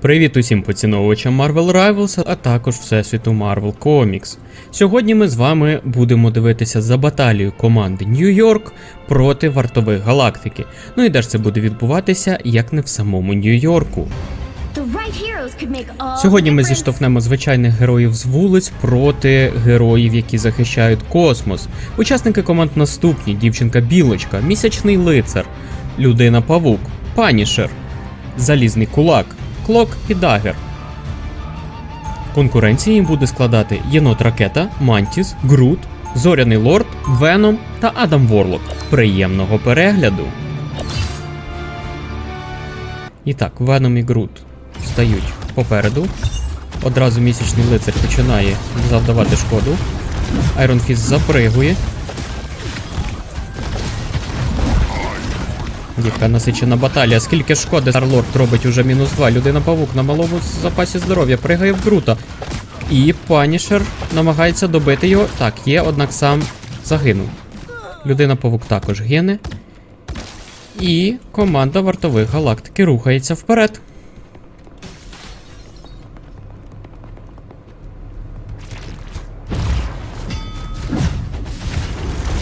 Привіт усім поціновувачам Marvel Rivals, а також Всесвіту Marvel Comics. Сьогодні ми з вами будемо дивитися за баталію команди Нью-Йорк проти вартових галактики. Ну і де ж це буде відбуватися, як не в самому Нью-Йорку. Сьогодні ми зіштовхнемо звичайних героїв з вулиць проти героїв, які захищають космос. Учасники команд наступні: дівчинка Білочка, місячний лицар, людина Павук, Панішер, Залізний кулак, Клок і Дагер. Конкуренції їм буде складати Єнот Ракета, Мантіс, Грут, Зоряний Лорд, Веном та Адам Ворлок. Приємного перегляду! І так, Веном і Грут стають попереду. Одразу місячний лицар починає завдавати шкоду. Айрон Фіст запригує. Яка насичена баталія. Скільки шкоди Старлорд робить уже мінус 2. Людина павук на малому запасі здоров'я пригає в Грута. І Панішер намагається добити його. Так, є, однак сам загинув. Людина павук також гине. І команда вартових галактики рухається вперед.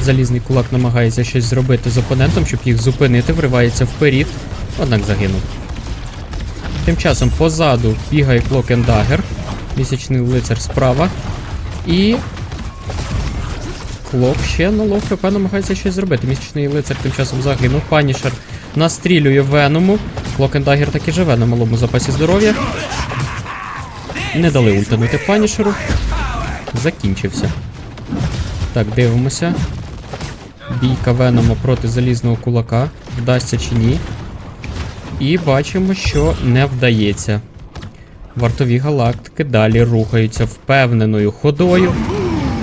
Залізний кулак намагається щось зробити з опонентом, щоб їх зупинити, вривається вперед, однак загинув. Тим часом позаду бігає Dagger, місячний лицар справа. І. Клок ще на лов ХП намагається щось зробити. Місячний лицар тим часом загинув. Панішер настрілює Веному. Клок and Dagger таки живе на малому запасі здоров'я. Не дали ультанути Панішеру. Закінчився. Так, дивимося. Бійка Венома проти залізного кулака. Вдасться чи ні. І бачимо, що не вдається. Вартові галактики далі рухаються впевненою ходою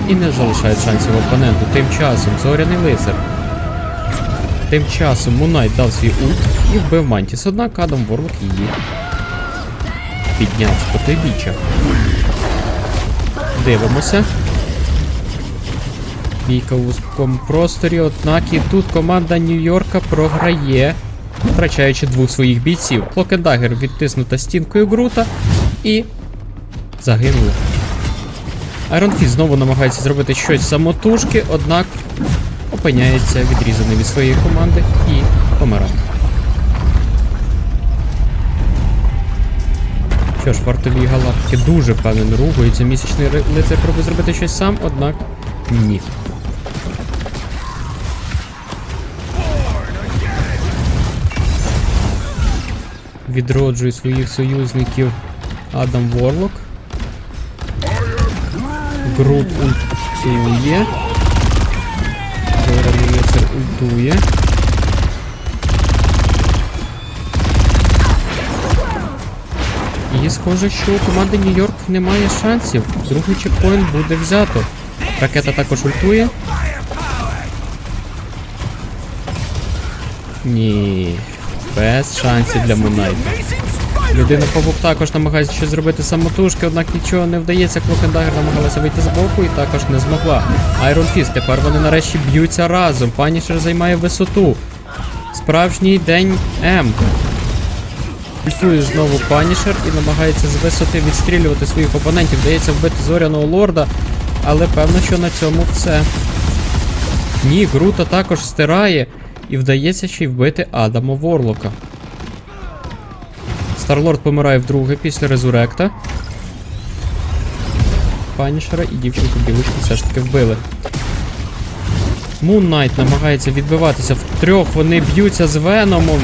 і не залишають шансів опоненту. Тим часом зоряний лицар. Тим часом Мунайт дав свій ульт і вбив Мантіс, однак Адам Ворлок її підняв з потойбіччя. Дивимося. Бійка у вузькому просторі, однак і тут команда Нью-Йорка програє, втрачаючи двох своїх бійців. Клокендагер відтиснута стінкою Грута і загинули. Айронфіст знову намагається зробити щось самотужки, однак опиняється відрізаний від своєї команди і помирає. Що ж, вартові галактики дуже впевнено рухаються. Місячний лицар пробує зробити щось сам, однак ні. Відроджує своїх союзників Адам Ворлок. Грут ультує. Лицар ультує. І схоже, що у команди Нью-Йорк немає шансів. Другий чекпоінт буде взято. Ракета також ультує. Ні. Без шансів для Мунайта. Людина Павук також намагається щось зробити самотужки, однак нічого не вдається. Клокендагер намагалася вийти з боку і також не змогла. Айрон Фіст, тепер вони нарешті б'ються разом. Панішер займає висоту. Справжній день М. Пульсує знову Панішер і намагається з висоти відстрілювати своїх опонентів. Вдається вбити зоряного лорда, але певно, що на цьому все. Ні, Грута також стирає і вдається ще й вбити Адама Ворлока. Старлорд помирає вдруге після резуректа. Панішера і дівчинку білочку все ж таки вбили. Moon Knight намагається відбиватися втрьох, вони б'ються з Веномом,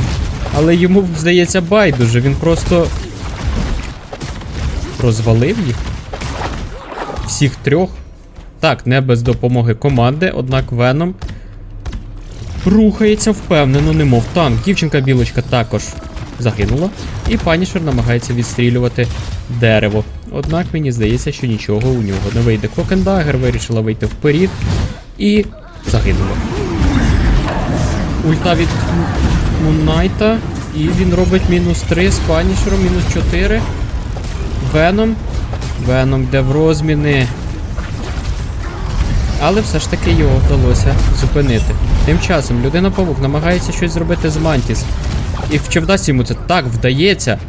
але йому, здається, байдуже, він просто розвалив їх. Всіх трьох. Так, не без допомоги команди, однак Веном рухається впевнено, немов танк. Дівчинка білочка також загинула, і Панішер намагається відстрілювати дерево. Однак мені здається, що нічого у нього не вийде. Клокендагер вирішила вийти вперед і загинула. Ульта від Муннайта. І він робить мінус 3 з Панішером, мінус 4. Веном. Веном йде в розміни. Але все ж таки його вдалося зупинити. Тим часом людина павук намагається щось зробити з Мантіс. І чи вдасться йому це так вдається.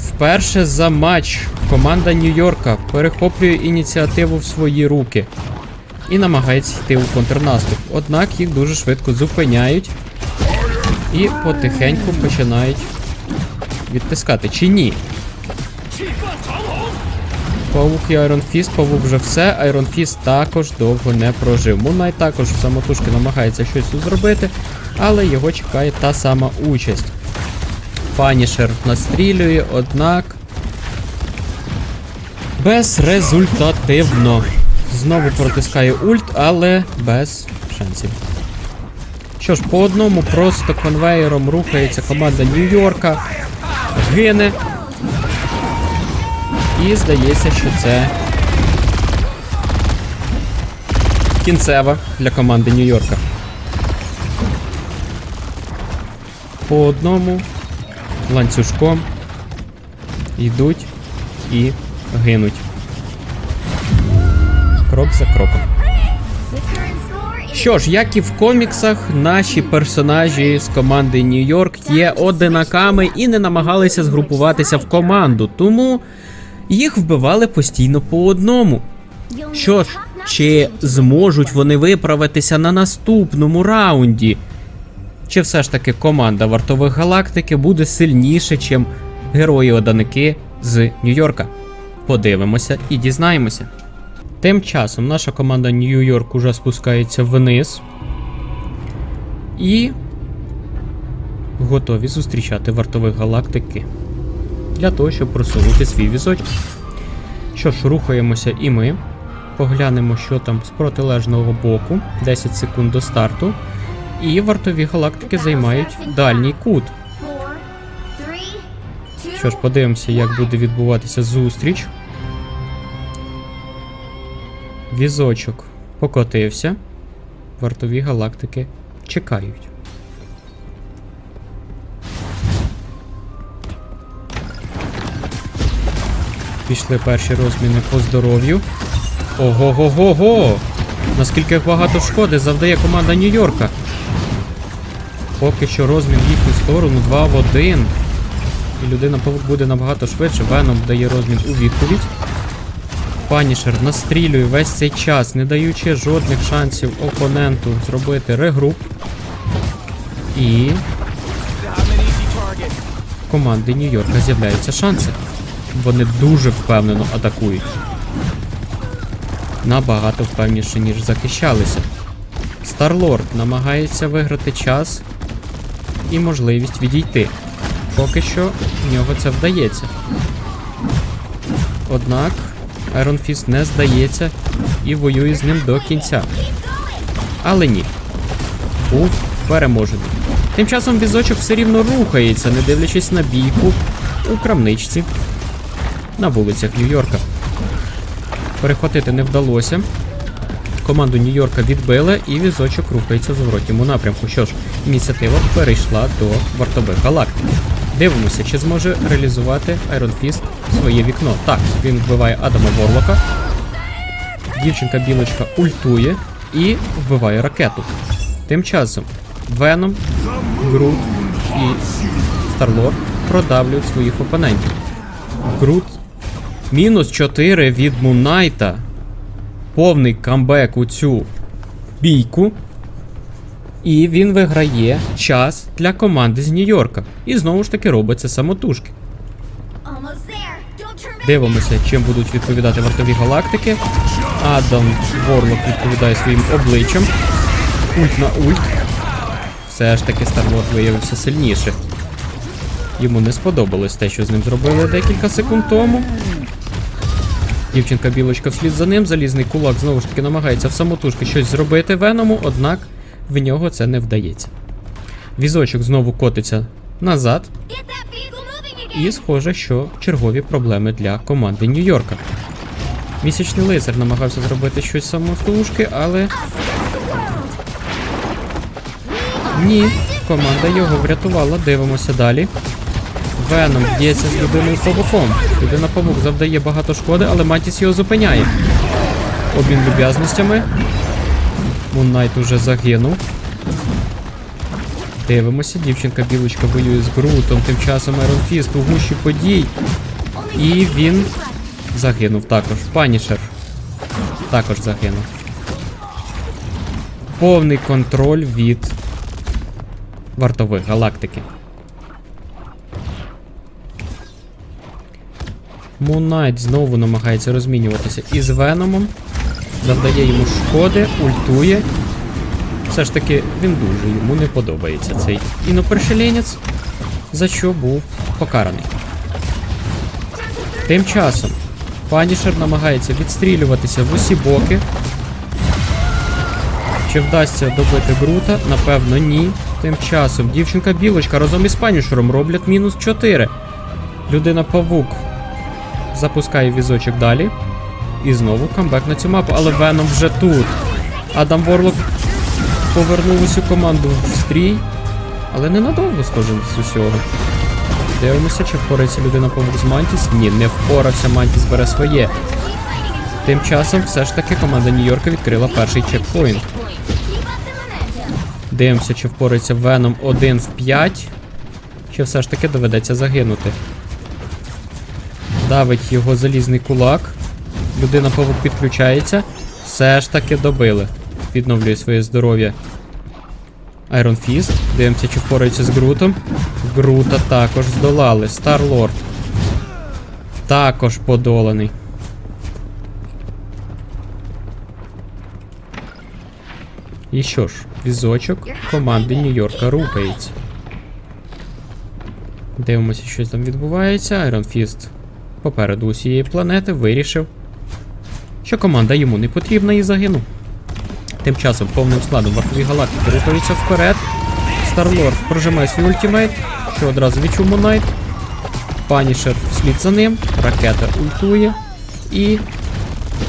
вперше за матч команда Нью-Йорка перехоплює ініціативу в свої руки і намагається йти у контрнаступ. Однак їх дуже швидко зупиняють і потихеньку починають відтискати. Чи ні? Павук і Iron Fist, павук вже все, Iron Fist також довго не прожив. Мунай також самотужки намагається щось тут зробити, але його чекає та сама участь. Панішер настрілює, однак. Безрезультативно. Знову протискає ульт, але без шансів. Що ж, по одному просто конвеєром рухається команда Нью-Йорка. Гине. І здається, що це кінцева для команди Нью-Йорка. По одному ланцюжком йдуть і гинуть. Крок за кроком. Що ж, як і в коміксах, наші персонажі з команди Нью-Йорк є одинаками і не намагалися згрупуватися в команду, тому їх вбивали постійно по одному. Що ж, чи зможуть вони виправитися на наступному раунді? Чи все ж таки команда вартових галактики буде сильніше, чим герої-оданики з Нью-Йорка? Подивимося і дізнаємося. Тим часом наша команда Нью-Йорк уже спускається вниз і готові зустрічати вартових галактики для того, щоб просунути свій візочок. Що ж, рухаємося і ми. Поглянемо, що там з протилежного боку. 10 секунд до старту. І вартові галактики займають дальній кут. Що ж, подивимося, як буде відбуватися зустріч. Візочок покотився. Вартові галактики чекають. Пішли перші розміни по здоров'ю. Ого-го-го-го! Наскільки багато шкоди завдає команда Нью-Йорка. Поки що розмін в їхню сторону 2 в 1. І людина буде набагато швидше. Веном дає розмін у відповідь. Панішер настрілює весь цей час, не даючи жодних шансів опоненту зробити регруп. І команди Нью-Йорка з'являються шанси. Вони дуже впевнено атакують. Набагато впевніше, ніж захищалися. Старлорд намагається виграти час і можливість відійти. Поки що в нього це вдається. Однак Iron не здається і воює з ним до кінця. Але ні. Був переможений. Тим часом візочок все рівно рухається, не дивлячись на бійку у крамничці на вулицях Нью-Йорка. Перехватити не вдалося. Команду Нью-Йорка відбили і візочок рухається в зворотньому напрямку. Що ж, ініціатива перейшла до вартових галактик. Дивимося, чи зможе реалізувати Iron Fist своє вікно. Так, він вбиває Адама Ворлока. Дівчинка білочка ультує і вбиває ракету. Тим часом Веном, Грут і Старлорд продавлюють своїх опонентів. Грут мінус 4 від Мунайта. Повний камбек у цю бійку. І він виграє час для команди з Нью-Йорка. І знову ж таки робить це самотужки. Дивимося, чим будуть відповідати вартові галактики. Адам Ворлок відповідає своїм обличчям. Ульт на ульт. Все ж таки Старлорд виявився сильніше. Йому не сподобалось те, що з ним зробили декілька секунд тому. Дівчинка білочка вслід за ним, залізний кулак знову ж таки намагається в самотужки щось зробити Веному, однак в нього це не вдається. Візочок знову котиться назад, і схоже, що чергові проблеми для команди Нью-Йорка. Місячний лицар намагався зробити щось самотужки, але. Ні, команда його врятувала. Дивимося далі. Веном б'ється з людиною павуком. Людина павук завдає багато шкоди, але Матіс його зупиняє. Обмін люб'язностями. Муннайт уже загинув. Дивимося, дівчинка білочка воює з Грутом, тим часом Фіст у гущі подій. І він загинув також. Панішер також загинув. Повний контроль від вартових галактики. Мунайт знову намагається розмінюватися із Веномом. Завдає йому шкоди, ультує. Все ж таки, він дуже йому не подобається цей інопершеленець, за що був покараний. Тим часом Панішер намагається відстрілюватися в усі боки. Чи вдасться добити Грута? Напевно, ні. Тим часом дівчинка білочка разом із Панішером роблять мінус 4. Людина Павук запускає візочок далі. І знову камбек на цю мапу, але Веном вже тут. Адам Ворлок повернув усю команду в стрій, але ненадовго, схоже, з усього. Дивимося, чи впорається людина з Мантіс. Ні, не впорався, Мантіс бере своє. Тим часом все ж таки команда Нью-Йорка відкрила перший чекпоінт. Дивимося, чи впорається Веном 1 в 5. Чи все ж таки доведеться загинути. Давить його залізний кулак. Людина павук підключається. Все ж таки добили. Відновлює своє здоров'я. Айрон Фіст. Дивимося, чи впорається з Грутом. Грута також здолали. Старлорд. Також подоланий. І що ж, візочок команди Нью-Йорка рухається. Дивимося, що там відбувається. Айрон Фіст попереду усієї планети вирішив, що команда йому не потрібна і загинув. Тим часом повним складом вартові галактики рухаються вперед. Старлорд прожимає свій ультимейт, що одразу відчув Монайт. Панішер вслід за ним, ракета ультує і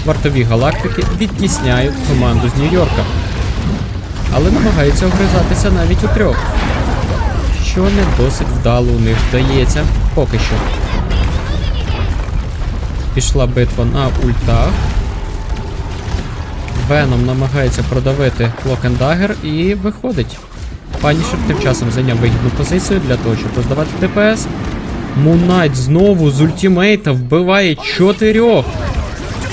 вартові галактики відтісняють команду з Нью-Йорка. Але намагаються огризатися навіть у трьох. Що не досить вдало у них вдається поки що. Пішла битва на ультах. Веном намагається продавити Dagger і виходить. Панішер тим часом зайняв вигідну позицію для того, щоб роздавати ДПС. Мунайт знову з ультімейта вбиває чотирьох,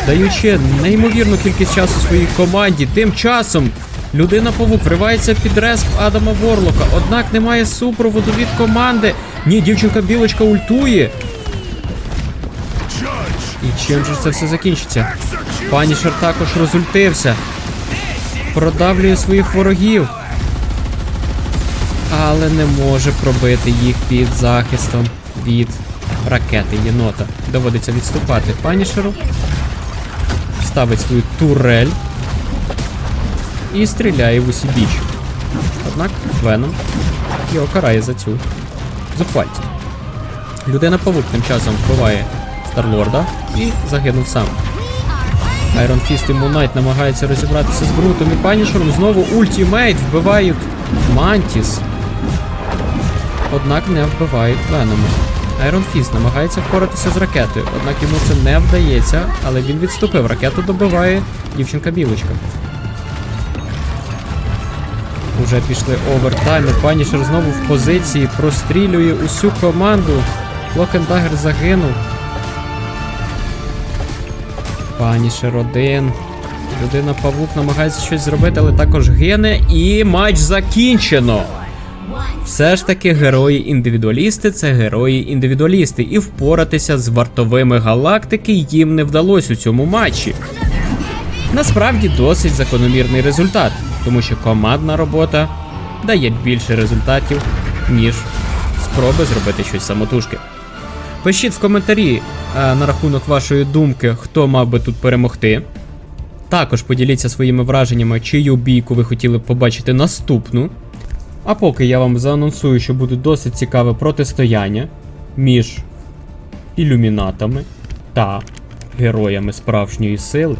даючи неймовірну кількість часу своїй команді. Тим часом людина павук вривається під респ Адама Ворлока, однак немає супроводу від команди. Ні, дівчинка білочка ультує. Чим же це все закінчиться? Панішер також розультився. Продавлює своїх ворогів. Але не може пробити їх під захистом від ракети єнота. Доводиться відступати Панішеру. Ставить свою турель. І стріляє в усі біч. Однак Веном його карає за цю зухвальцю. Людина павук тим часом вбиває Старлорда і загинув сам. Айрон Фіст і Мунайт намагаються розібратися з Брутом і Панішером. Знову ультімейт вбивають Мантіс. Однак не вбивають Венома. Айрон Фіст намагається впоратися з ракетою, однак йому це не вдається, але він відступив. Ракету добиває дівчинка білочка. Уже пішли овертайми. Панішер знову в позиції, прострілює усю команду. Локендагер загинув. Панішер один. Людина Павук намагається щось зробити, але також гине. І матч закінчено. Все ж таки, герої-індивідуалісти це герої-індивідуалісти. І впоратися з вартовими галактики їм не вдалося у цьому матчі. Насправді досить закономірний результат, тому що командна робота дає більше результатів, ніж спроби зробити щось самотужки. Пишіть в коментарі е, на рахунок вашої думки, хто мав би тут перемогти. Також поділіться своїми враженнями, чию бійку ви хотіли б побачити наступну. А поки я вам заанонсую, що буде досить цікаве протистояння між ілюмінатами та героями справжньої сили.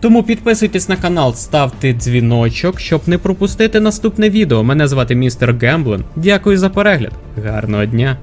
Тому підписуйтесь на канал, ставте дзвіночок, щоб не пропустити наступне відео. Мене звати містер Гемблен. Дякую за перегляд. Гарного дня!